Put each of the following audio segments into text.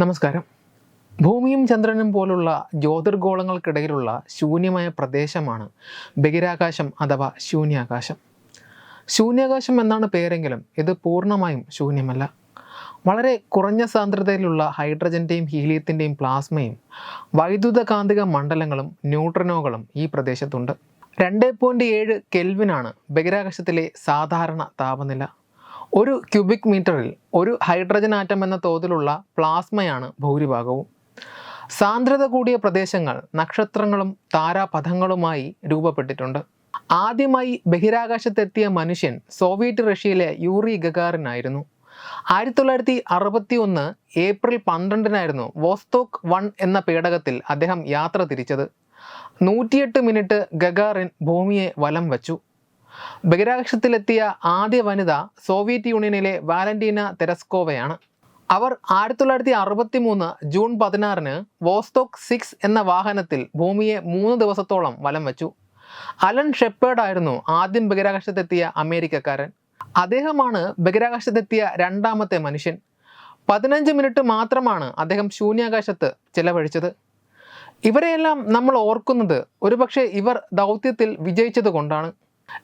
നമസ്കാരം. ഭൂമിയും ചന്ദ്രനും പോലുള്ള ജ്യോതിർഗോളങ്ങൾക്കിടയിലുള്ള ശൂന്യമായ പ്രദേശമാണ് ബഹിരാകാശം അഥവാ ശൂന്യാകാശം. ശൂന്യാകാശം എന്നാണ് പേരെങ്കിലും ഇത് പൂർണമായും ശൂന്യമല്ല. വളരെ കുറഞ്ഞ സാന്ദ്രതയിലുള്ള ഹൈഡ്രജന്റെയും ഹീലിയത്തിന്റെയും പ്ലാസ്മയും വൈദ്യുത കാന്തിക മണ്ഡലങ്ങളും ന്യൂട്രനോകളും ഈ പ്രദേശത്തുണ്ട്. രണ്ട് പോയിന്റ് ഏഴ് കെൽവിനാണ് ബഹിരാകാശത്തിലെ സാധാരണ താപനില. ഒരു ക്യൂബിക് മീറ്ററിൽ ഒരു ഹൈഡ്രജൻ ആറ്റം എന്ന തോതിലുള്ള പ്ലാസ്മയാണ് ഭൂരിഭാഗവും. സാന്ദ്രത കൂടിയ പ്രദേശങ്ങൾ നക്ഷത്രങ്ങളും താരാപഥങ്ങളുമായി രൂപപ്പെട്ടിട്ടുണ്ട്. ആദ്യമായി ബഹിരാകാശത്തെത്തിയ മനുഷ്യൻ സോവിയറ്റ് റഷ്യയിലെ യൂറി ഗഗാറിനായിരുന്നു. ആയിരത്തി തൊള്ളായിരത്തി അറുപത്തി ഒന്ന് ഏപ്രിൽ പന്ത്രണ്ടിനായിരുന്നു വോസ്തോക്ക് വൺ എന്ന പേടകത്തിൽ അദ്ദേഹം യാത്ര തിരിച്ചത്. നൂറ്റിയെട്ട് മിനിറ്റ് ഗഗാറിൻ ഭൂമിയെ വലം വച്ചു. ബഹിരാകാശത്തിലെത്തിയ ആദ്യ വനിത സോവിയറ്റ് യൂണിയനിലെ വാലന്റീന തെരസ്കോവയാണ്. അവർ ആയിരത്തി തൊള്ളായിരത്തി അറുപത്തി മൂന്ന് ജൂൺ പതിനാറിന് വോസ്തോക് സിക്സ് എന്ന വാഹനത്തിൽ ഭൂമിയെ മൂന്ന് ദിവസത്തോളം വലം വച്ചു. അലൻ ഷെപ്പേർഡ് ആയിരുന്നു ആദ്യം ബഹിരാകാശത്തെത്തിയ അമേരിക്കക്കാരൻ. അദ്ദേഹമാണ് ബഹിരാകാശത്തെത്തിയ രണ്ടാമത്തെ മനുഷ്യൻ. പതിനഞ്ച് മിനിറ്റ് മാത്രമാണ് അദ്ദേഹം ശൂന്യാകാശത്ത് ചെലവഴിച്ചത്. ഇവരെയെല്ലാം നമ്മൾ ഓർക്കുന്നത് ഒരുപക്ഷെ ഇവർ ദൗത്യത്തിൽ വിജയിച്ചത് കൊണ്ടാണ്.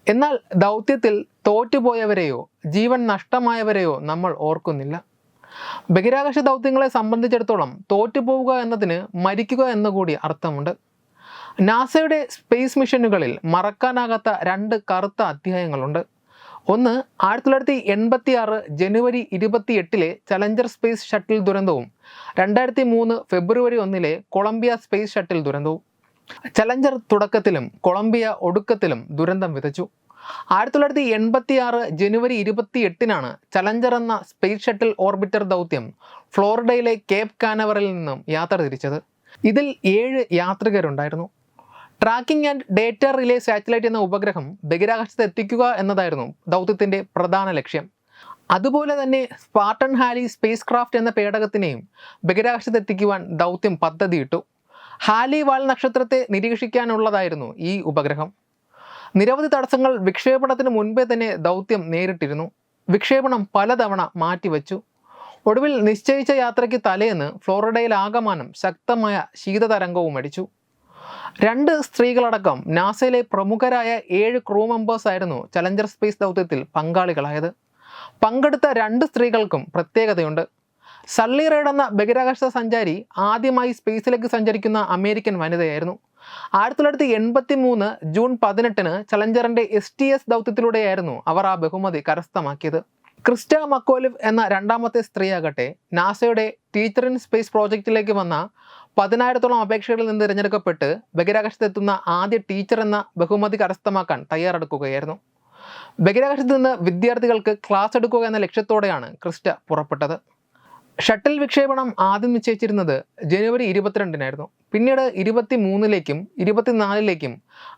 എന്നാൽ ദൗത്യത്തിൽ തോറ്റുപോയവരെയോ ജീവൻ നഷ്ടമായവരെയോ നമ്മൾ ഓർക്കുന്നില്ല. ബഹിരാകാശ ദൗത്യങ്ങളെ സംബന്ധിച്ചിടത്തോളം തോറ്റുപോവുക എന്നതിന് മരിക്കുക എന്ന് കൂടി അർത്ഥമുണ്ട്. നാസയുടെ സ്പേസ് മിഷനുകളിൽ മറക്കാനാകാത്ത രണ്ട് കറുത്ത അധ്യായങ്ങളുണ്ട്. ഒന്ന് ആയിരത്തി തൊള്ളായിരത്തി എൺപത്തി ആറ് ജനുവരി ഇരുപത്തി എട്ടിലെ ചലഞ്ചർ സ്പേസ് ഷട്ടിൽ ദുരന്തവും രണ്ടായിരത്തി മൂന്ന് ഫെബ്രുവരി ഒന്നിലെ കൊളംബിയ സ്പേസ് ഷട്ടിൽ ദുരന്തവും. ചലഞ്ചർ തുടക്കത്തിലും കൊളംബിയ ഒടുക്കത്തിലും ദുരന്തം വിതച്ചു. ആയിരത്തി തൊള്ളായിരത്തി എൺപത്തി ആറ് ജനുവരി ഇരുപത്തി എട്ടിനാണ് ചലഞ്ചർ എന്ന സ്പേസ് ഷട്ടിൽ ഓർബിറ്റർ ദൗത്യം ഫ്ലോറിഡയിലെ കേപ് കാനവറിൽ നിന്നും യാത്ര തിരിച്ചത്. ഇതിൽ ഏഴ് യാത്രികരുണ്ടായിരുന്നു. Tracking and data relay satellite എന്ന ഉപഗ്രഹം ബഹിരാകാശത്ത് എത്തിക്കുക എന്നതായിരുന്നു ദൗത്യത്തിന്റെ പ്രധാന ലക്ഷ്യം. അതുപോലെ തന്നെ സ്പാർട്ടൺ ഹാലി സ്പേസ് ക്രാഫ്റ്റ് എന്ന പേടകത്തിനെയും ബഹിരാകാശത്ത് എത്തിക്കുവാൻ ദൗത്യം പദ്ധതിയിട്ടു. ഹാലി വാൽ നക്ഷത്രത്തെ നിരീക്ഷിക്കാനുള്ളതായിരുന്നു ഈ ഉപഗ്രഹം. നിരവധി തടസ്സങ്ങൾ വിക്ഷേപണത്തിന് മുൻപേ തന്നെ ദൗത്യം നേരിട്ടിരുന്നു. വിക്ഷേപണം പലതവണ മാറ്റിവെച്ചു. ഒടുവിൽ നിശ്ചയിച്ച യാത്രയ്ക്ക് തലേന്ന് ഫ്ലോറിഡയിൽ ആകമാനം ശക്തമായ ശീതതരംഗവും അടിച്ചു. രണ്ട് സ്ത്രീകളടക്കം നാസയിലെ പ്രമുഖരായ ഏഴ് ക്രൂ മെമ്പേഴ്സ് ആയിരുന്നു ചലഞ്ചർ സ്പേസ് ദൗത്യത്തിൽ പങ്കാളികളായത്. പങ്കെടുത്ത രണ്ട് സ്ത്രീകൾക്കും പ്രത്യേകതയുണ്ട്. സള്ളി റൈഡ് എന്ന ബഹിരാകാശ സഞ്ചാരി ആദ്യമായി സ്പേസിലേക്ക് സഞ്ചരിക്കുന്ന അമേരിക്കൻ വനിതയായിരുന്നു. ആയിരത്തി തൊള്ളായിരത്തി എൺപത്തി മൂന്ന് ജൂൺ പതിനെട്ടിന് ചലഞ്ചറിന്റെ എസ് ടി എസ് ദൗത്യത്തിലൂടെയായിരുന്നു അവർ ആ ബഹുമതി കരസ്ഥമാക്കിയത്. ക്രിസ്റ്റ മക്കോലിവ് എന്ന രണ്ടാമത്തെ സ്ത്രീയാകട്ടെ നാസയുടെ ടീച്ചർ ഇൻ സ്പേസ് പ്രോജക്റ്റിലേക്ക് വന്ന പതിനായിരത്തോളം അപേക്ഷകളിൽ നിന്ന് തിരഞ്ഞെടുക്കപ്പെട്ട് ബഹിരാകാശത്തെത്തുന്ന ആദ്യ ടീച്ചർ എന്ന ബഹുമതി കരസ്ഥമാക്കാൻ തയ്യാറെടുക്കുകയായിരുന്നു. ബഹിരാകാശത്ത് നിന്ന് വിദ്യാർത്ഥികൾക്ക് ക്ലാസ് എടുക്കുക എന്ന ലക്ഷ്യത്തോടെയാണ് ക്രിസ്റ്റ പുറപ്പെട്ടത്. ഷട്ടിൽ വിക്ഷേപണം ആദ്യം നിശ്ചയിച്ചിരുന്നത് ജനുവരി ഇരുപത്തിരണ്ടിനായിരുന്നു. പിന്നീട് ഇരുപത്തി മൂന്നിലേക്കും ഇരുപത്തിനാലിലേക്കും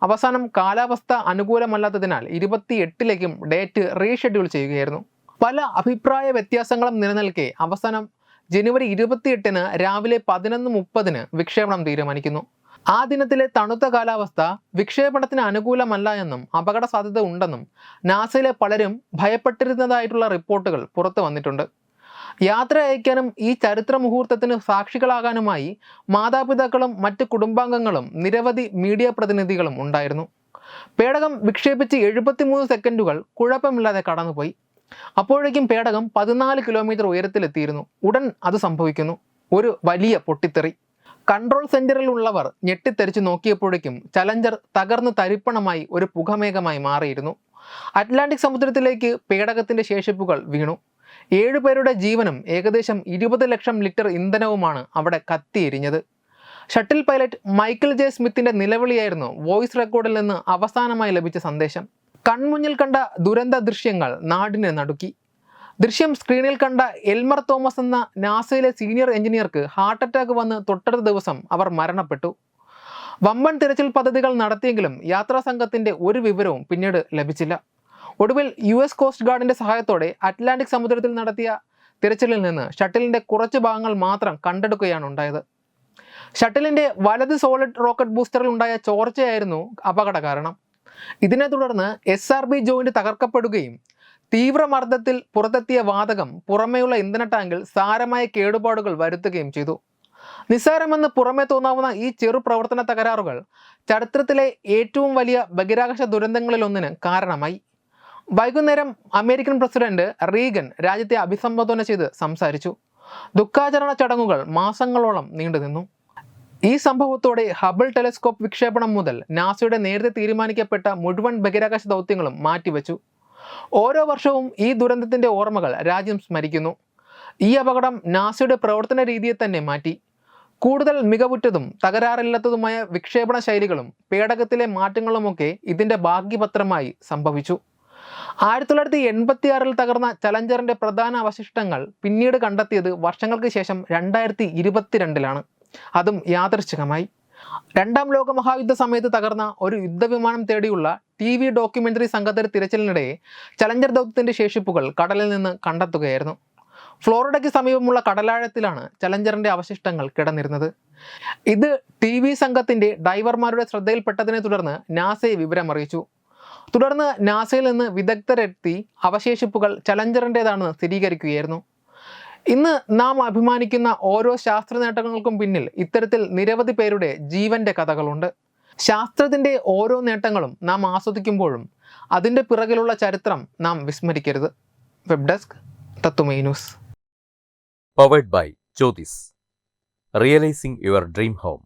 അവസാനം കാലാവസ്ഥ അനുകൂലമല്ലാത്തതിനാൽ ഇരുപത്തി എട്ടിലേക്കും ഡേറ്റ് റീഷെഡ്യൂൾ ചെയ്യുകയായിരുന്നു. പല അഭിപ്രായ വ്യത്യാസങ്ങളും നിലനിൽക്കെ അവസാനം ജനുവരി ഇരുപത്തിയെട്ടിന് രാവിലെ പതിനൊന്ന് മുപ്പതിന് വിക്ഷേപണം തീരുമാനിക്കുന്നു. ആ ദിനത്തിലെ തണുത്ത കാലാവസ്ഥ വിക്ഷേപണത്തിന് അനുകൂലമല്ല എന്നും അപകട സാധ്യത ഉണ്ടെന്നും നാസയിലെ പലരും ഭയപ്പെട്ടിരുന്നതായിട്ടുള്ള റിപ്പോർട്ടുകൾ പുറത്തു വന്നിട്ടുണ്ട്. യാത്ര അയക്കാനും ഈ ചരിത്ര മുഹൂർത്തത്തിന് സാക്ഷികളാകാനുമായി മാതാപിതാക്കളും മറ്റ് കുടുംബാംഗങ്ങളും നിരവധി മീഡിയ പ്രതിനിധികളും ഉണ്ടായിരുന്നു. പേടകം വിക്ഷേപിച്ച് എഴുപത്തിമൂന്ന് സെക്കൻഡുകൾ കുഴപ്പമില്ലാതെ കടന്നുപോയി. അപ്പോഴേക്കും പേടകം പതിനാല് കിലോമീറ്റർ ഉയരത്തിലെത്തിയിരുന്നു. ഉടൻ അത് സംഭവിക്കുന്നു. ഒരു വലിയ പൊട്ടിത്തെറി. കൺട്രോൾ സെന്ററിൽ ഉള്ളവർ ഞെട്ടിത്തെറിച്ച് നോക്കിയപ്പോഴേക്കും ചലഞ്ചർ തകർന്ന് തരിപ്പണമായി ഒരു പുകമേഘമായി മാറിയിരുന്നു. അറ്റ്ലാന്റിക് സമുദ്രത്തിലേക്ക് പേടകത്തിന്റെ ശേഷിപ്പുകൾ വീണു. ഏഴുപേരുടെ ജീവനും ഏകദേശം ഇരുപത് ലക്ഷം ലിറ്റർ ഇന്ധനവുമാണ് അവിടെ കത്തിയെരിഞ്ഞത്. ഷട്ടിൽ പൈലറ്റ് മൈക്കിൾ ജെ സ്മിത്തിന്റെ നിലവിളിയായിരുന്നു വോയിസ് റെക്കോർഡിൽ നിന്ന് അവസാനമായി ലഭിച്ച സന്ദേശം. കൺമുന്നിൽ കണ്ട ദുരന്ത ദൃശ്യങ്ങൾ നാടിനെ നടുക്കി. ദൃശ്യം സ്ക്രീനിൽ കണ്ട എൽമർ തോമസ് എന്ന നാസയിലെ സീനിയർ എഞ്ചിനീയർക്ക് ഹാർട്ട് അറ്റാക്ക് വന്ന് തൊട്ടടുത്ത ദിവസം അവർ മരണപ്പെട്ടു. വമ്പൻ തിരച്ചിൽ പദ്ധതികൾ നടത്തിയെങ്കിലും യാത്രാ സംഘത്തിന്റെ ഒരു വിവരവും പിന്നീട് ലഭിച്ചില്ല. ഒടുവിൽ യു എസ് കോസ്റ്റ് ഗാർഡിന്റെ സഹായത്തോടെ അറ്റ്ലാന്റിക് സമുദ്രത്തിൽ നടത്തിയ തിരച്ചിലിൽ നിന്ന് ഷട്ടിലിന്റെ കുറച്ച് ഭാഗങ്ങൾ മാത്രം കണ്ടെടുക്കുകയാണ് ഉണ്ടായത്. ഷട്ടിലിന്റെ വലത് സോളിഡ് റോക്കറ്റ് ബൂസ്റ്ററിൽ ഉണ്ടായ ചോർച്ചയായിരുന്നു അപകട കാരണം ഇതിനെ തുടർന്ന് എസ് ആർ ബി ജോയിന്റ് തകർക്കപ്പെടുകയും തീവ്രമർദ്ദത്തിൽ പുറത്തെത്തിയ വാതകം പുറമേയുള്ള ഇന്ധന ടാങ്കിൽ സാരമായ കേടുപാടുകൾ വരുത്തുകയും ചെയ്തു. നിസ്സാരമെന്ന് പുറമേ തോന്നാവുന്ന ഈ ചെറു പ്രവർത്തന തകരാറുകൾ ചരിത്രത്തിലെ ഏറ്റവും വലിയ ബഹിരാകാശ ദുരന്തങ്ങളിലൊന്നിന് കാരണമായി. വൈകുന്നേരം അമേരിക്കൻ പ്രസിഡന്റ് റീഗൻ രാജ്യത്തെ അഭിസംബോധന ചെയ്ത് സംസാരിച്ചു. ദുഃഖാചരണ ചടങ്ങുകൾ മാസങ്ങളോളം നീണ്ടുനിന്നു ഈ സംഭവത്തോടെ ഹബിൾ ടെലിസ്കോപ്പ് വിക്ഷേപണം മുതൽ നാസയുടെ നേരത്തെ തീരുമാനിക്കപ്പെട്ട മുഴുവൻ ബഹിരാകാശ ദൗത്യങ്ങളും മാറ്റിവെച്ചു. ഓരോ വർഷവും ഈ ദുരന്തത്തിന്റെ ഓർമ്മകൾ രാജ്യം സ്മരിക്കുന്നു. ഈ അപകടം നാസയുടെ പ്രവർത്തന രീതിയെ തന്നെ മാറ്റി. കൂടുതൽ മികവുറ്റതും തകരാറില്ലാത്തതുമായ വിക്ഷേപണ ശൈലികളും പേടകത്തിലെ മാറ്റങ്ങളുമൊക്കെ ഇതിന്റെ ഭാഗ്യപത്രമായി സംഭവിച്ചു. ആയിരത്തി തൊള്ളായിരത്തി എൺപത്തി ആറിൽ തകർന്ന ചലഞ്ചറിന്റെ പ്രധാന അവശിഷ്ടങ്ങൾ പിന്നീട് കണ്ടെത്തിയത് വർഷങ്ങൾക്ക് ശേഷം രണ്ടായിരത്തി ഇരുപത്തിരണ്ടിലാണ്. അതും യാദൃശ്ചികമായി. രണ്ടാം ലോക മഹായുദ്ധ സമയത്ത് തകർന്ന ഒരു യുദ്ധവിമാനം തേടിയുള്ള ടി വി ഡോക്യുമെന്ററി സംഘത്തിന്റെ തിരച്ചിലിനിടെ ചലഞ്ചർ ദൗത്യത്തിന്റെ ശേഷിപ്പുകൾ കടലിൽ നിന്ന് കണ്ടെത്തുകയായിരുന്നു. ഫ്ലോറിഡയ്ക്ക് സമീപമുള്ള കടലാഴത്തിലാണ് ചലഞ്ചറിന്റെ അവശിഷ്ടങ്ങൾ കിടന്നിരുന്നത്. ഇത് ടി വി സംഘത്തിന്റെ ഡൈവർമാരുടെ ശ്രദ്ധയിൽപ്പെട്ടതിനെ തുടർന്ന് നാസയെ വിവരമറിയിച്ചു. തുടർന്ന് നാസയിൽ നിന്ന് വിദഗ്ധരെത്തി അവശേഷിപ്പുകൾ ചലഞ്ചറിന്റെതാണെന്ന് സ്ഥിരീകരിക്കുകയായിരുന്നു. ഇന്ന് നാം അഭിമാനിക്കുന്ന ഓരോ ശാസ്ത്ര നേട്ടങ്ങൾക്കും പിന്നിൽ ഇത്തരത്തിൽ നിരവധി പേരുടെ ജീവന്റെ കഥകളുണ്ട്. ശാസ്ത്രത്തിന്റെ ഓരോ നേട്ടങ്ങളും നാം ആസ്വദിക്കുമ്പോഴും അതിന്റെ പിറകിലുള്ള ചരിത്രം നാം വിസ്മരിക്കരുത്. വെബ് ഡെസ്ക് തത്തുമൈ news. By Jyothis realising your dream home.